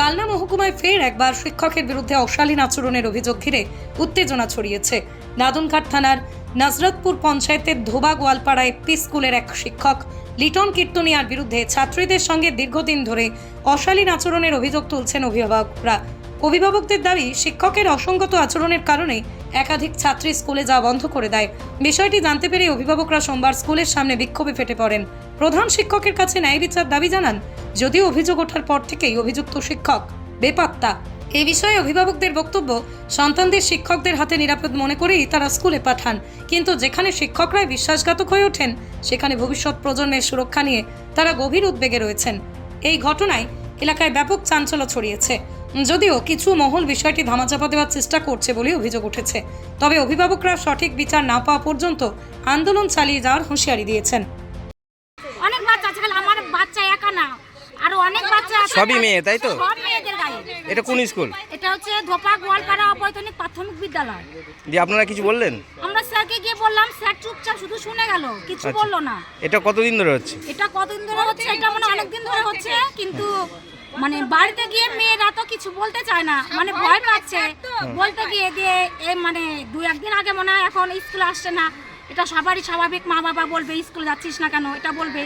কালনা মহকুমায় ফের একবার শিক্ষকের বিরুদ্ধে অশালীন আচরণের অভিযোগ ঘিরে উত্তেজনা ছড়িয়েছে। নাদনঘাট থানার নাজরতপুর পঞ্চায়েতের ধোবা গোয়ালপাড়া একটি স্কুলের এক শিক্ষক লিটন কীর্তনিয়ার বিরুদ্ধে ছাত্রীদের সঙ্গে দীর্ঘদিন ধরে অশালীন আচরণের অভিযোগ তুলছেন অভিভাবকরা। অভিভাবকদের দাবি, শিক্ষকের অসঙ্গত আচরণের কারণে একাধিক ছাত্রী স্কুলে যাওয়া বন্ধ করে দেয়। বিষয়টি জানতে পেরে অভিভাবকরা সোমবার স্কুলের সামনে বিক্ষোভে ফেটে পড়েন। প্রধান শিক্ষকের কাছে ন্যায় বিচার দাবি জানান যদিও অভিযোগ ওঠার পর থেকেই অভিযুক্ত শিক্ষক, বেপাত্তা। এই বিষয়ে অভিভাবকদের বক্তব্য সন্তানদের শিক্ষকদের হাতে নিরাপদ মনে করেই তারা স্কুলে পাঠান। কিন্তু যেখানে শিক্ষকরাই বিশ্বাসঘাতক হয়ে ওঠেন, সেখানে ভবিষ্যৎ প্রজন্মের সুরক্ষা নিয়ে তারা গভীর উদ্বেগে রয়েছেন। এই ঘটনায় এলাকায় ব্যাপক চাঞ্চল্য ছড়িয়েছে। যদিও কিছু মহল বিষয়টি ধামাচাপা দেওয়ার চেষ্টা করছে বলে অভিযোগ উঠেছে। তবে অভিভাবকরা সঠিক বিচার না পাওয়া পর্যন্ত আন্দোলন চালিয়ে যাওয়ার হুঁশিয়ারি দিয়েছেন অনেক বাচ্চা আছে খালি আমার বাচ্চা একা না আরও অনেক বাচ্চা আছে। সবই মেয়ে, তাই তো? সব মেয়েদের গায়ে। এটা কোন স্কুল? এটা হচ্ছে ধোপা গোয়ালপাড়া অবৈতনিক প্রাথমিক বিদ্যালয়। দিয়ে আপনারা কিছু বললেন? আমরা স্যারকে গিয়ে বললাম স্যার চুপচাপ শুধু শুনে গেল কিছু আচ্ছা। বলল না। এটা কতদিন ধরে হচ্ছে? এটা কতদিন ধরে হচ্ছে? এটা মানে অনেকদিন ধরে হচ্ছে কিন্তু মানে বাড়িতে গিয়ে মেয়েরা তো কিছু বলতে চায় না। মানে ভয় পাচ্ছে। বলতে গিয়ে দিয়ে এ মানে দু একদিন আগে মনে হয় এখন স্কুলে আসছে না। এটা সবারই স্বাভাবিক মা বাবা বলবে স্কুলে যাচ্ছিস না কেন? এটা বলবে।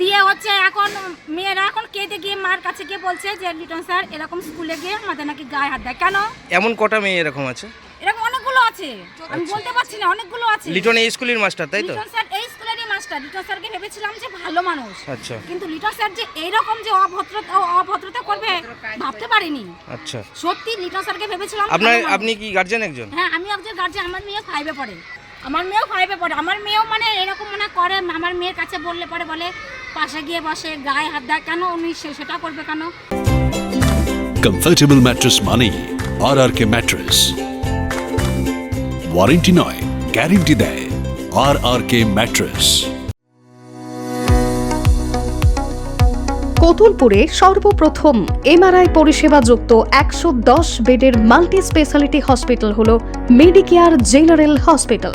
দিয়ে হচ্ছে এখন মেয়েরা এখন কেঁদে গিয়ে মার কাছে গিয়ে বলছে যে লিটন স্যার এরকম স্কুলে গিয়ে আমাদের নাকি গায়ে হাত দেয়। কেন? এমন কটা মেয়ে এরকম আছে? এরকম অনেকগুলো আছে। আমি বলতে পারছি না অনেকগুলো আছে। লিটন এই স্কুলের মাস্টার তাই তো? লিটন স্যার এই স্কুলেরই মাস্টার। লিটন স্যারকে ভেবেছিলাম যে ভালো মানুষ। আচ্ছা। কিন্তু লিটন স্যার যে এইরকম যে অভদ্রতা অভদ্রতা করবে ভাবতে পারিনি। আচ্ছা। সত্যি লিটন স্যারকে ভেবেছিলাম আপনার আপনি কি গার্জেন একজন? হ্যাঁ আমি একজন গার্জেন আমার মেয়ে ফাইভে পড়ে। আমার মেয়েও ফাইভে পড়ে। আমার মেয়েও মানে এরকম মনে করে আমার মেয়ের কাছে বললে পরে বলে পাশে গিয়ে বসে গায়ে হাত দেয়। কেন উনি সে- সেটা করবে কেন? কমফর্টেবল ম্যাট্রেস মানেই আর আর কে ম্যাট্রেস ওয়ারেন্টি নয় গ্যারেন্টি দেয় আর আর কে ম্যাট্রেস কতুলপুরে সর্বপ্রথম এমআরআই পরিষেবা যুক্ত একশো দশ বেডের মাল্টি স্পেশালিটি হসপিটাল হল মেডিকেয়ার জেনারেল হসপিটাল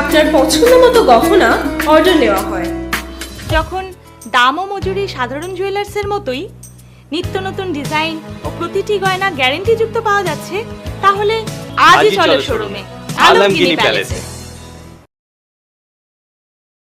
আপনার পছন্দ মতো গহনা অর্ডার নেওয়া হয়। যখন দাম ও মজুরি সাধারণ জুয়েলার্সের মতোই নিত্য নতুন ডিজাইন ও প্রতিটি গয়না গ্যারেন্টি যুক্ত পাওয়া যাচ্ছে তাহলে আজই চলো শোরুমে আলমগিরি প্যালেসে।